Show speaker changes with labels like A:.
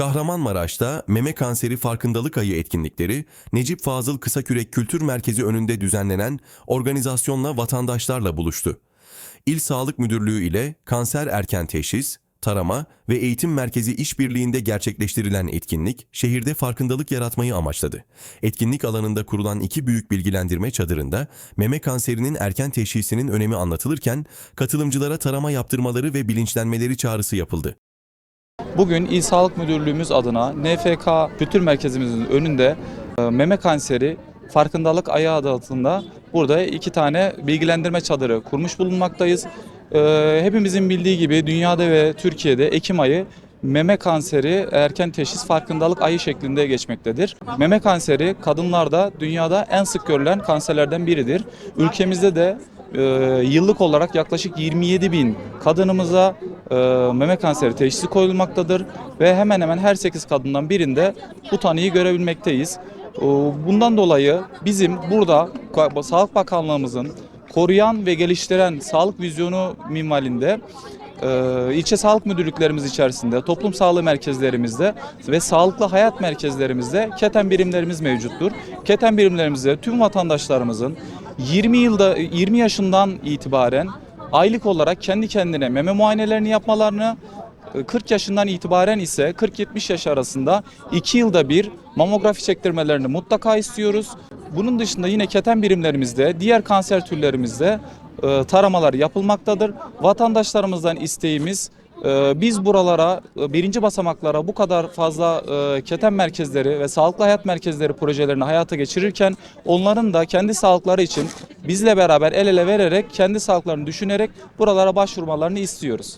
A: Kahramanmaraş'ta meme kanseri farkındalık ayı etkinlikleri Necip Fazıl Kısakürek Kültür Merkezi önünde düzenlenen organizasyonla vatandaşlarla buluştu. İl Sağlık Müdürlüğü ile Kanser Erken Teşhis, Tarama ve Eğitim Merkezi işbirliğinde gerçekleştirilen etkinlik şehirde farkındalık yaratmayı amaçladı. Etkinlik alanında kurulan iki büyük bilgilendirme çadırında meme kanserinin erken teşhisinin önemi anlatılırken katılımcılara tarama yaptırmaları ve bilinçlenmeleri çağrısı yapıldı.
B: Bugün İl Sağlık Müdürlüğümüz adına NFK Kültür Merkezimizin önünde e, meme kanseri farkındalık ayağı adı altında burada iki tane bilgilendirme çadırı kurmuş bulunmaktayız. E, Hepimizin bildiği gibi dünyada ve Türkiye'de Ekim ayı meme kanseri erken teşhis farkındalık ayı şeklinde geçmektedir. Meme kanseri kadınlarda dünyada en sık görülen kanserlerden biridir. Ülkemizde de e, yıllık olarak yaklaşık 27 bin kadınımıza meme kanseri teşhisi koyulmaktadır ve hemen hemen her 8 kadından birinde bu tanıyı görebilmekteyiz. E, Bundan dolayı bizim burada Sağlık Bakanlığımızın koruyan ve geliştiren sağlık vizyonu minvalinde e, ilçe sağlık müdürlüklerimiz içerisinde, toplum sağlığı merkezlerimizde ve sağlıklı hayat merkezlerimizde keten birimlerimiz mevcuttur. Keten birimlerimizde tüm vatandaşlarımızın 20 yılda 20 yaşından itibaren aylık olarak kendi kendine meme muayenelerini yapmalarını 40 yaşından itibaren ise 40-70 yaş arasında 2 yılda bir mamografi çektirmelerini mutlaka istiyoruz. Bunun dışında yine keten birimlerimizde, diğer kanser türlerimizde e, taramalar yapılmaktadır. Vatandaşlarımızdan isteğimiz e, biz buralara, e, birinci basamaklara bu kadar fazla e, keten merkezleri ve sağlıklı hayat merkezleri projelerini hayata geçirirken onların da kendi sağlıkları için bizle beraber el ele vererek kendi sağlıklarını düşünerek buralara başvurmalarını istiyoruz.